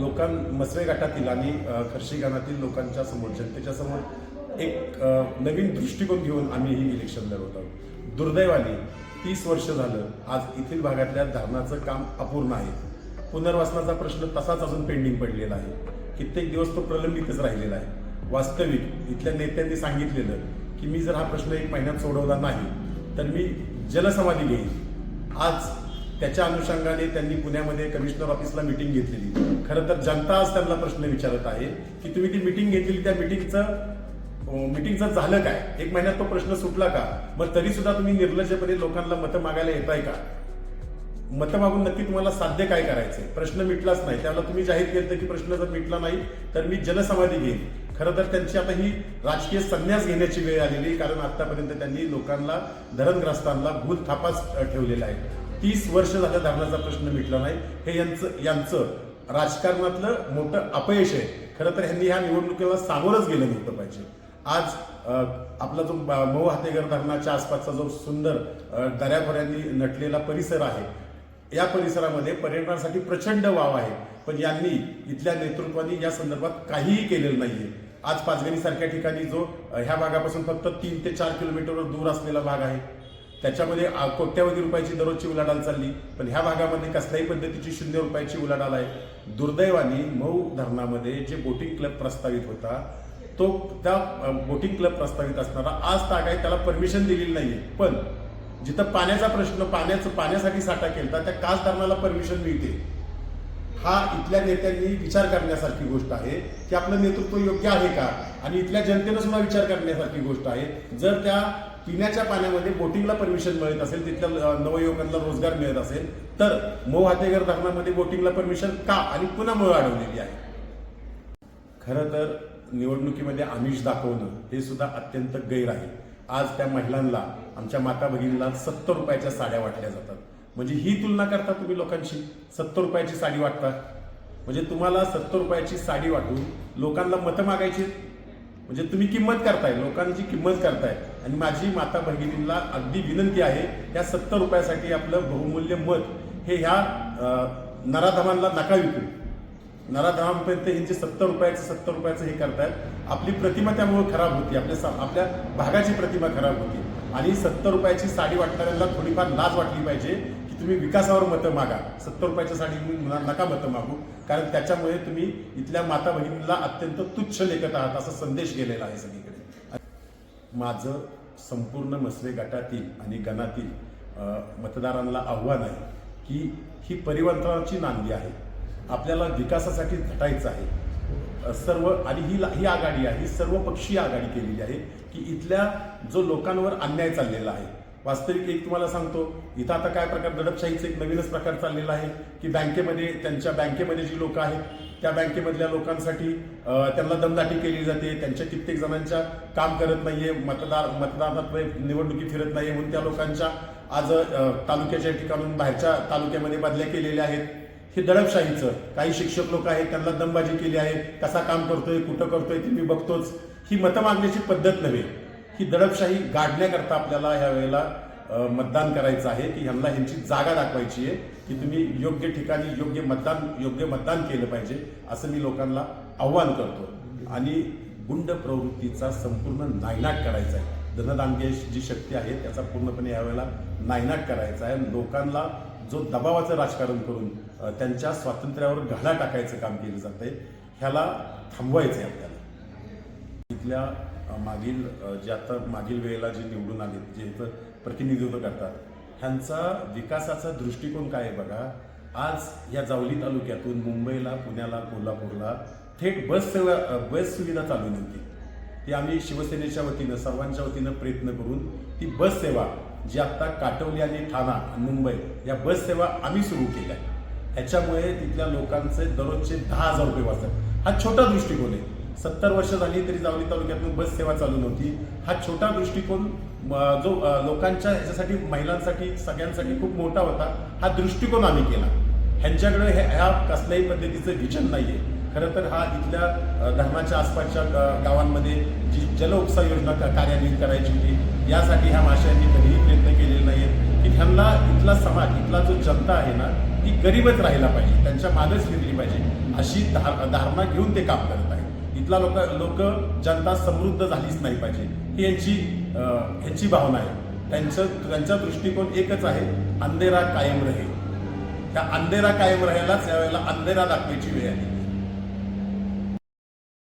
लोकां मसवे घाटातील आणि खर्शी गाणातील लोकांच्या समोर जनतेच्या समोर एक नवीन दृष्टिकोन घेऊन आम्ही ही इलेक्शन लढवत आहोत. दुर्दैवाने तीस वर्ष झालं आज येथील भागातल्या धरणाचं काम अपूर्ण आहे. पुनर्वसनाचा प्रश्न तसाच अजून पेंडिंग पडलेला आहे. कित्येक दिवस तो प्रलंबितच राहिलेला आहे. वास्तविक इथल्या नेत्यांनी सांगितलेलं की मी जर हा प्रश्न एक महिन्यात सोडवला नाही तर मी जलसमाधी घेईन. आज त्याच्या अनुषंगाने त्यांनी पुण्यामध्ये कमिशनर ऑफिसला मिटिंग घेतलेली. खरं तर जनता आज त्यांना प्रश्न विचारत आहे की तुम्ही ती मिटिंग घेतलेली त्या मिटिंगचं मिटिंगचं झालं काय? एक महिन्यात तो प्रश्न सुटला का? मग तरी सुद्धा तुम्ही निर्लज्जपणे लोकांना मतं मागायला येताय का? मतं मागून नक्की तुम्हाला साध्य काय करायचंय? प्रश्न मिटलाच नाही. त्याला तुम्ही जाहीर केलं की प्रश्न जर मिटला नाही तर मी जनसमाधी घेईन. खरं तर त्यांची आता ही राजकीय संन्यास घेण्याची वेळ आलेली कारण आतापर्यंत त्यांनी लोकांना धरणग्रस्तांना भूल थापाच ठेवलेला आहे. तीस वर्ष झालं धरणाचा प्रश्न मिटला नाही. हे यांचं यांचं राजकारणातलं मोठं अपयश आहे. खरं तर ह्यांनी ह्या निवडणुकीला सामोरंच गेलं नव्हतं पाहिजे. आज आपला जो मऊ हातेघर धरणाच्या आसपासचा जो सुंदर दऱ्याखोऱ्यांनी नटलेला परिसर आहे या परिसरामध्ये पर्यटनासाठी प्रचंड वाव आहे. पण यांनी इथल्या नेतृत्वाने या संदर्भात काहीही केलेलं नाहीये. आज पाचगणीसारख्या ठिकाणी जो ह्या भागापासून फक्त तीन ते चार किलोमीटरवर दूर असलेला भाग आहे. त्याच्यामध्ये कोट्यावधी रुपयाची दररोजची उलाढाल चालली. पण ह्या भागामध्ये कसल्याही पद्धतीची शून्य रुपयाची उलाढाल आहे. दुर्दैवाने मऊ धरणामध्ये जे बोटिंग क्लब प्रस्तावित होता तो त्या बोटिंग क्लब प्रस्तावित असणारा आज ताग आहे त्याला परमिशन दिलेली नाहीये. पण जिथं पाण्याचा प्रश्न पाण्याचं पाण्यासाठी साठा केला त्या काच धरणाला परमिशन मिळते. हा इथल्या नेत्यांनी विचार करण्यासारखी गोष्ट आहे. की आपलं नेतृत्व योग्य आहे का? आणि इथल्या जनतेनं सुद्धा विचार करण्यासारखी गोष्ट आहे. जर त्या पिण्याच्या पाण्यामध्ये बोटिंगला परमिशन मिळत असेल तिथल्या नवयुवकांना रोजगार मिळत असेल तर मऊ हातेगर धरणामध्ये बोटिंगला परमिशन का आणि पुन्हा मुळे अडवलेली आहे? खरं तर निवडणुकीमध्ये आमिष दाखवणं हे सुद्धा अत्यंत गैर आहे. आज त्या महिलांना आमच्या माता भगिनीला सत्तर रुपयाच्या साड्या वाटल्या जातात. म्हणजे ही तुलना करता तुम्ही लोकांची सत्तर रुपयाची साडी वाटता. म्हणजे तुम्हाला सत्तर रुपयाची साडी वाटून लोकांना मतं मागायची? म्हणजे तुम्ही किंमत करताय लोकांची किंमत करताय. आणि माझी माता भगिनींना अगदी विनंती आहे या सत्तर रुपयासाठी आपलं बहुमूल्य मत हे ह्या नराधमांना नका विकू. नराधमांपर्यंत यांचे सत्तर रुपयाचं सत्तर रुपयाचं हे करतायत. आपली प्रतिमा त्यामुळे खराब होती. आपल्या सा- आपल्या भागाची प्रतिमा खराब होती. आणि सत्तर रुपयाची साडी वाटणाऱ्यांना थोडीफार लाज वाटली पाहिजे तुम्ही विकासावर मतं मागा. सत्तर रुपयाच्या साडी नका मतं मागू. कारण त्याच्यामुळे तुम्ही इथल्या माता भगिनींना अत्यंत तुच्छ लेखत आहात असा संदेश गेलेला आहे सगळीकडे. माझं संपूर्ण मसले गटातील आणि गणातील मतदारांना आव्हान आहे की ही परिवर्तनाची नांदी आहे. आपल्याला विकासासाठी झटायचं आहे. सर्व आणि ही ही आघाडी आहे ही सर्व पक्षीय आघाडी केलेली आहे की इथल्या जो लोकांवर अन्याय चाललेला आहे वास्तविक एक तुम्हाला सांगतो इथं आता काय प्रकार दडपशाहीचा एक नवीनच प्रकार चाललेला आहे की बँकेमध्ये त्यांच्या बँकेमध्ये जी लोक आहेत त्या बँकेमधल्या लोकांसाठी त्यांना दमदाटी केली जाते त्यांच्या कित्येक जणांच्या काम करत नाहीये मतदार मतदारात निवडणुकी फिरत नाही म्हणून त्या लोकांच्या आज तालुक्याच्या ठिकाणून बाहेरच्या तालुक्यामध्ये बदल्या केलेल्या आहेत. हे दडपशाहीचं काही शिक्षक लोक आहेत त्यांना दमबाजी केली आहे कसा काम करतोय कुठं करतोय ते मी बघतोच. ही मतं मागण्याची पद्धत नव्हे. ही दडपशाही गाडण्याकरता आपल्याला ह्या वेळेला मतदान करायचं आहे की ह्यांना ह्यांची जागा दाखवायची आहे की तुम्ही योग्य ठिकाणी योग्य मतदान योग्य मतदान केलं पाहिजे असं मी लोकांना आव्हान करतो. आणि गुंड प्रवृत्तीचा संपूर्ण नायनाट करायचा आहे. धनदांगे जी शक्ती आहे त्याचा पूर्णपणे यावेळेला नायनाट करायचा आहे. लोकांना जो दबावाचं राजकारण करून त्यांच्या स्वातंत्र्यावर घाला टाकायचं काम केलं जात आहे ह्याला थांबवायचं आहे आपल्याला. इथल्या मागील जे आता मागील वेळेला जे निवडून आले जे इथं प्रतिनिधित्व करतात ह्यांचा विकासाचा दृष्टिकोन काय आहे बघा. आज या जावली तालुक्यातून मुंबईला पुण्याला कोल्हापूरला थेट बस सेवा बस सुविधा चालू नव्हती. ती आम्ही शिवसेनेच्या वतीनं सर्वांच्या वतीनं प्रयत्न करून ती बस सेवा जी आत्ता काटवली आणि ठाणा मुंबई या बस सेवा आम्ही सुरू केल्या. ह्याच्यामुळे तिथल्या लोकांचे दररोजचे दहा हजार रुपये वाचतात हा छोटा दृष्टिकोन आहे. सत्तर वर्ष झाली तरी जावली तालुक्यातून बस सेवा चालू नव्हती. हा छोटा दृष्टिकोन जो लोकांच्या ह्याच्यासाठी महिलांसाठी सगळ्यांसाठी खूप मोठा होता. हा दृष्टिकोन आम्ही केला. ह्यांच्याकडे हे- ह्या कसल्याही पद्धतीचं विजन नाहीये. खरं तर हा इथल्या धर्माच्या धरणाच्या आसपासच्या गावांमध्ये जी जल उपसा योजना का- कार्यान्वित करायची होती यासाठी ह्या माशांनी कधीही प्रयत्न केलेले नाही आहेत की ह्यांना इथला समाज इथला जो जनता आहे ना ती गरीबच राहिला पाहिजे. त्यांच्या मागच फिरली पाहिजे. अशी धार धारणा घेऊन ते काम करत आहेत. इथला लोक लोक जनता समृद्ध झालीच नाही पाहिजे. ही यांची ह्यांची भावना आहे. त्यांचं त्यांचा दृष्टिकोन एकच आहे अंधेरा कायम रहे त्या अंधेरा कायम राहायलाच यावेळेला अंधेरा दाखवायची वेळ आली.